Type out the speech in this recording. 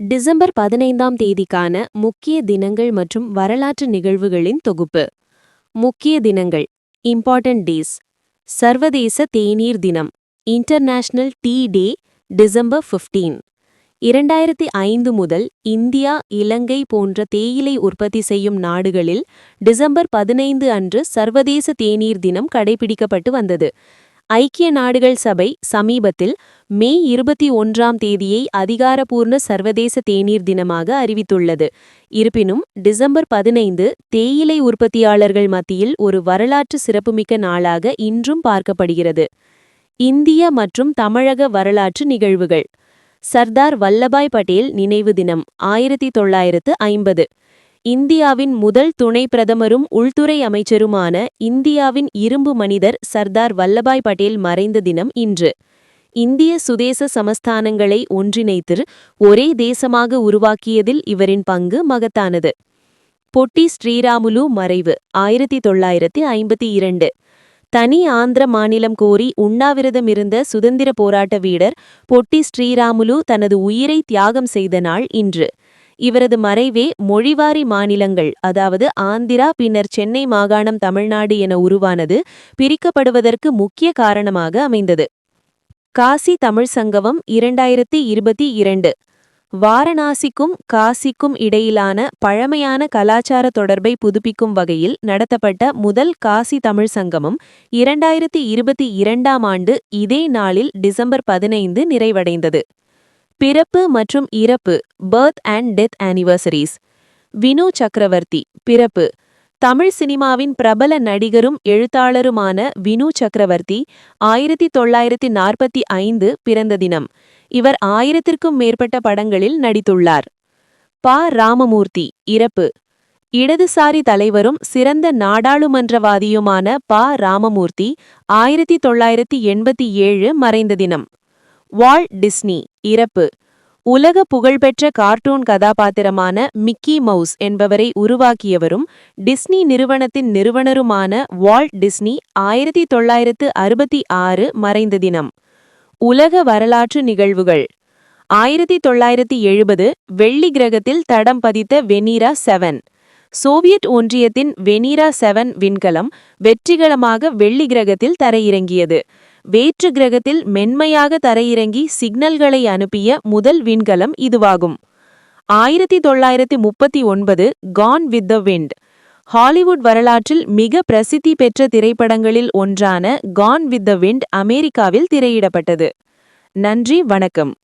December பதினைந்தாம் தேதிக்கான முக்கிய தினங்கள் மற்றும் வரலாற்று நிகழ்வுகளின் தொகுப்பு. முக்கிய தினங்கள். இம்பார்ட்டன்ட் டேஸ் சர்வதேச தேநீர் தினம். இன்டர்நேஷனல் டீ டே டிசம்பர் 15 இரண்டாயிரத்தி ஐந்து முதல் இந்தியா இலங்கை போன்ற தேயிலை உற்பத்தி செய்யும் நாடுகளில் டிசம்பர் பதினைந்து அன்று சர்வதேச தேநீர் தினம் கடைபிடிக்கப்பட்டு வந்தது. ஐக்கிய நாடுகள் சபை சமீபத்தில் மே இருபத்தி ஒன்றாம் தேதியை அதிகாரப்பூர்ண சர்வதேச தேநீர் தினமாக அறிவித்துள்ளது. இருப்பினும் டிசம்பர் பதினைந்து தேயிலை உற்பத்தியாளர்கள் மத்தியில் ஒரு வரலாற்று சிறப்புமிக்க நாளாக இன்றும் பார்க்கப்படுகிறது. இந்திய மற்றும் தமிழக வரலாற்று நிகழ்வுகள். சர்தார் வல்லபாய் பட்டேல் நினைவு தினம் ஆயிரத்தி தொள்ளாயிரத்து ஐம்பது. இந்தியாவின் முதல் துணை பிரதமரும் உள்துறை அமைச்சருமான இந்தியாவின் இரும்பு மனிதர் சர்தார் வல்லபாய் பட்டேல் மறைந்த தினம் இன்று. இந்திய சுதேச சமஸ்தானங்களை ஒன்றிணைத்து ஒரே தேசமாக உருவாக்கியதில் இவரின் பங்கு மகத்தானது. பொட்டி ஸ்ரீராமுலு மறைவு ஆயிரத்தி தொள்ளாயிரத்தி ஐம்பத்தி இரண்டு. தனி ஆந்திர மாநிலம் கோரி உண்ணாவிரதமிருந்த சுதந்திர போராட்ட வீரர் பொட்டி ஸ்ரீராமுலு தனது உயிரை தியாகம் செய்த நாள் இன்று. இவரது மறைவே மொழிவாரி மாநிலங்கள் அதாவது ஆந்திரா பின்னர் சென்னை மாகாணம் தமிழ்நாடு என உருவானது பிரிக்கப்படுவதற்கு முக்கிய காரணமாக அமைந்தது. காசி தமிழ் சங்கமம் இரண்டாயிரத்தி இருபத்தி இரண்டு. வாரணாசிக்கும் காசிக்கும் இடையிலான பழமையான கலாச்சார தொடர்பை புதுப்பிக்கும் வகையில் நடத்தப்பட்ட முதல் காசி தமிழ் சங்கமம் இரண்டாயிரத்தி இருபத்தி இரண்டாம் ஆண்டு இதே நாளில் டிசம்பர் பதினைந்து நிறைவடைந்தது. பிறப்பு மற்றும் இறப்பு birth and death anniversaries Vinu Chakravarthy பிறப்பு. தமிழ் சினிமாவின் பிரபல நடிகரும் எழுத்தாளருமான வினு சக்கரவர்த்தி ஆயிரத்தி தொள்ளாயிரத்தி நாற்பத்தி ஐந்து பிறந்த தினம். இவர் ஆயிரத்திற்கும் மேற்பட்ட படங்களில் நடித்துள்ளார். ப. ராமமூர்த்தி இறப்பு. இடதுசாரி தலைவரும் சிறந்த நாடாளுமன்றவாதியுமான ப. ராமமூர்த்தி ஆயிரத்தி தொள்ளாயிரத்தி எண்பத்தி ஏழு மறைந்த தினம். வால்ட் டிஸ்னி இறப்பு. உலக புகழ்பெற்ற கார்ட்டூன் கதாபாத்திரமான மிக்கி மவுஸ் என்பவரை உருவாக்கியவரும் டிஸ்னி நிறுவனத்தின் நிறுவனருமான வால்ட் டிஸ்னி ஆயிரத்தி தொள்ளாயிரத்து அறுபத்தி ஆறு மறைந்த தினம். உலக வரலாற்று நிகழ்வுகள். ஆயிரத்தி தொள்ளாயிரத்தி எழுபது வெள்ளி கிரகத்தில் தடம் பதித்த வெனீரா செவன். சோவியத் ஒன்றியத்தின் வெனீரா செவன் விண்கலம் வெற்றிகரமாக வெள்ளி கிரகத்தில் தரையிறங்கியது. வேற்று கிரகத்தில் மென்மையாக தரையிறங்கி சிக்னல்களை அனுப்பிய முதல் விண்கலம் இதுவாகும். ஆயிரத்தி தொள்ளாயிரத்தி முப்பத்தி ஒன்பது Gone with the Wind Hollywood வரலாற்றில் மிக பிரசித்தி பெற்ற திரைப்படங்களில் ஒன்றான கான் வித் த விண்ட் அமெரிக்காவில் திரையிடப்பட்டது. நன்றி வணக்கம்.